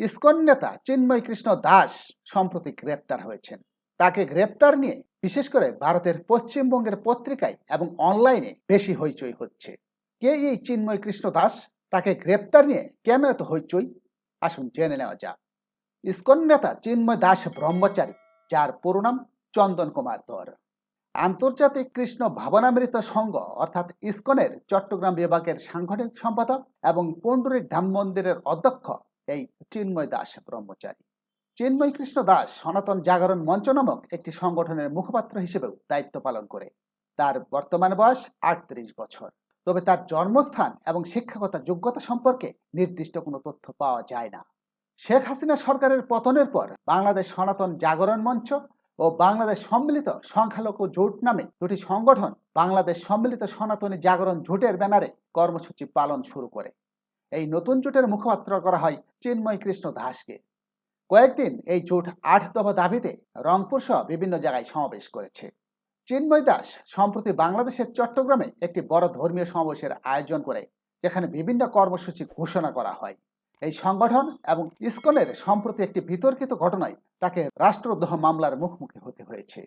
ISKCON নেতা চিন্ময় কৃষ্ণ দাস সম্প্রতি গ্রেপ্তার হয়েছেন। তাকে গ্রেপ্তার নিয়ে বিশেষ করে ভারতের পশ্চিমবঙ্গের পত্রিকায় এবং অনলাইনে বেশি হইচই হচ্ছে। কে এই চিন্ময় কৃষ্ণ দাস? তাকে গ্রেপ্তার নিয়ে কেন এত হইচই? আসুন জেনে নেওয়া যাক। ইসকন নেতা চিন্ময় দাস ব্রহ্মচারী, যার পুরো নাম চন্দন কুমার ধর। আন্তর্জাতিক কৃষ্ণ ভাবনামৃত সংঘ, অর্থাৎ ইসকনের চট্টগ্রাম বিভাগের সাংগঠনিক সম্পাদক এবং পণ্ডরিক ধাম মন্দিরের অধ্যক্ষ এই চিন্ময় দাস ব্রহ্মচারী। চিন্ময় কৃষ্ণ দাস সনাতন জাগরণ মঞ্চ নামক একটি সংগঠনের মুখপাত্র হিসেবেও দায়িত্ব পালন করে। তার বর্তমান বয়স আটত্রিশ বছর। তবে তার জন্মস্থান এবং শিক্ষাগত যোগ্যতা সম্পর্কে নির্দিষ্ট কোনো তথ্য পাওয়া যায় না। শেখ হাসিনা সরকারের পতনের পর বাংলাদেশ সনাতন জাগরণ মঞ্চ ও বাংলাদেশ সম্মিলিত সংখ্যালঘু জোট নামে দুটি সংগঠন বাংলাদেশ সম্মিলিত সনাতনী জাগরণ জোটের ব্যানারে কর্মসূচি পালন শুরু করে। এই নতুন জোটের মুখপাত্র করা হয় চিন্ময় কৃষ্ণ দাসকে। কয়েকদিন এই জোট আট দফা দাবিতে রংপুর সহ বিভিন্ন জায়গায় সমাবেশ করেছে। চিন্ময় দাস সম্প্রতি বাংলাদেশের চট্টগ্রামে একটি বড় ধর্মীয় সমাবেশের আয়োজন করে, যেখানে বিভিন্ন কর্মসূচি ঘোষণা করা হয়। এই সংগঠন এবং ইসকনের সম্প্রতি একটি বিতর্কিত ঘটনায় তাকে রাষ্ট্রদ্রোহ মামলার মুখোমুখি হতে হয়েছে।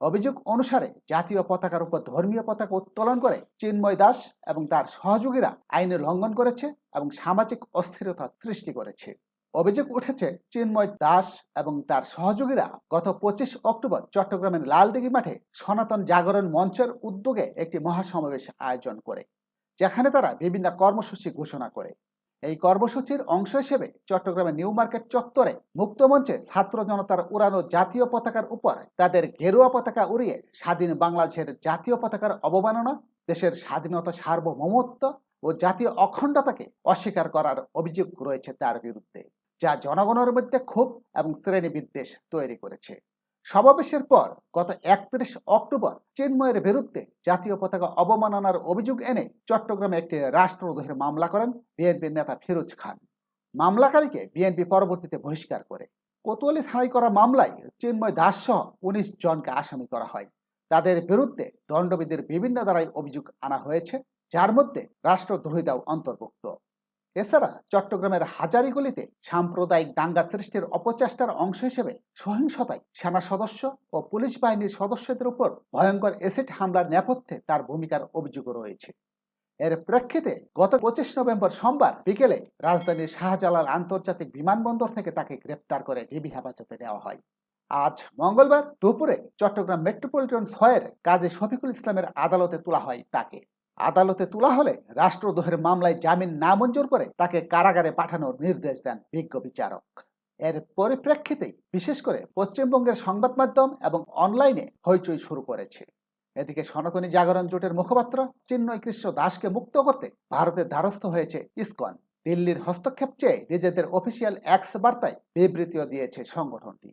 অভিযোগ অনুসারে জাতীয় পতাকার উপর ধর্মীয় পতাকা উত্তোলন করে চিন্ময় দাস এবং তার সহযোগীরা আইনের লঙ্ঘন করেছে এবং সামাজিক অস্থিরতা সৃষ্টি করেছে। অভিযোগ উঠেছে, চিন্ময় দাস এবং তার সহযোগীরা গত পঁচিশ অক্টোবর চট্টগ্রামের লালদিঘি মাঠে সনাতন জাগরণ মঞ্চের উদ্যোগে একটি মহাসমাবেশ আয়োজন করে, যেখানে তারা বিভিন্ন কর্মসূচি ঘোষণা করে। এই কর্মসূচির অংশ হিসেবে চট্টগ্রামের নিউ মার্কেট চত্বরে মুক্তমঞ্চে ছাত্র জনতার উড়ানো জাতীয় পতাকার উপর তাদের গেরুয়া পতাকা উড়িয়ে স্বাধীন বাংলাদেশের জাতীয় পতাকার অবমাননা, দেশের স্বাধীনতা সার্বভৌমত্ব ও জাতীয় অখণ্ডতাকে অস্বীকার করার অভিযোগ রয়েছে তার বিরুদ্ধে, যা জনগণের মধ্যে ক্ষোভ এবং শ্রেণি বিদ্বেষ তৈরি করেছে। সমাবেশের পর গত একত্রিশ অক্টোবর চিন্ময়ের বিরুদ্ধে জাতীয় পতাকা অবমাননার অভিযোগ এনে চট্টগ্রামে একটি রাষ্ট্রদ্রোহের মামলা করেন বিএনপির নেতা ফিরোজ খান। মামলাকারীকে বিএনপি পরবর্তীতে বহিষ্কার করে। কোতোয়ালি থানায় করা মামলায় চিন্ময় দাস সহ উনিশ জনকে আসামি করা হয়। তাদের বিরুদ্ধে দণ্ডবিধির বিভিন্ন ধারায় অভিযোগ আনা হয়েছে, যার মধ্যে রাষ্ট্রদ্রোহিতাও অন্তর্ভুক্ত। এছাড়া চট্টগ্রামের হাজারিগুলিতে সাম্প্রদায়িক দাঙ্গা সৃষ্টির অপচেষ্টার অংশ হিসেবে সহিংসতায় সেনা সদস্য ও পুলিশ বাহিনীর সদস্যদের উপর ভয়ঙ্কর এসিড হামলার নেপথ্যে তার ভূমিকার অভিযোগ রয়েছে। এর প্রেক্ষিতে গত পঁচিশ নভেম্বর সোমবার বিকেলে রাজধানীর শাহজালাল আন্তর্জাতিক বিমানবন্দর থেকে তাকে গ্রেপ্তার করে ডিবি হেফাজতে নেওয়া হয়। আজ মঙ্গলবার দুপুরে চট্টগ্রাম মেট্রোপলিটন ছয়ের কাজী শফিকুল ইসলামের আদালতে তোলা হয় তাকে। আদালতে তোলা হলে রাষ্ট্রদ্রোহের মামলায় জামিন না মঞ্জুর করে তাকে কারাগারে পাঠানোর নির্দেশ দেন বিজ্ঞ বিচারক। এর পরিপ্রেক্ষিতে, বিশেষ করে পশ্চিমবঙ্গের সংবাদ মাধ্যম এবং অনলাইনে হইচই শুরু করেছে। এদিকে সনাতনী জাগরণ জোটের মুখপাত্র চিন্ময় কৃষ্ণ দাসকে মুক্ত করতে ভারতের দ্বারস্থ হয়েছে ইসকন। দিল্লির হস্তক্ষেপ চেয়ে নিজেদের অফিসিয়াল এক্স বার্তায় বিবৃতিও দিয়েছে সংগঠনটি।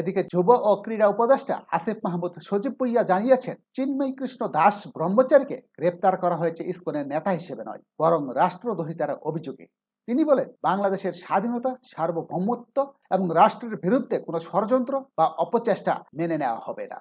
এদিকে যুব ও ক্রীড়া উপদেষ্টা আসিফ মাহমুদ সজীব পুইয়া জানিয়েছেন, চিন্ময় কৃষ্ণ দাস ব্রহ্মচারীকে গ্রেপ্তার করা হয়েছে ইসকনের নেতা হিসেবে নয়, বরং রাষ্ট্রদ্রোহিতার অভিযোগে। তিনি বলেন, বাংলাদেশের স্বাধীনতা, সার্বভৌমত্ব এবং রাষ্ট্রের বিরুদ্ধে কোনো ষড়যন্ত্র বা অপচেষ্টা মেনে নেওয়া হবে না।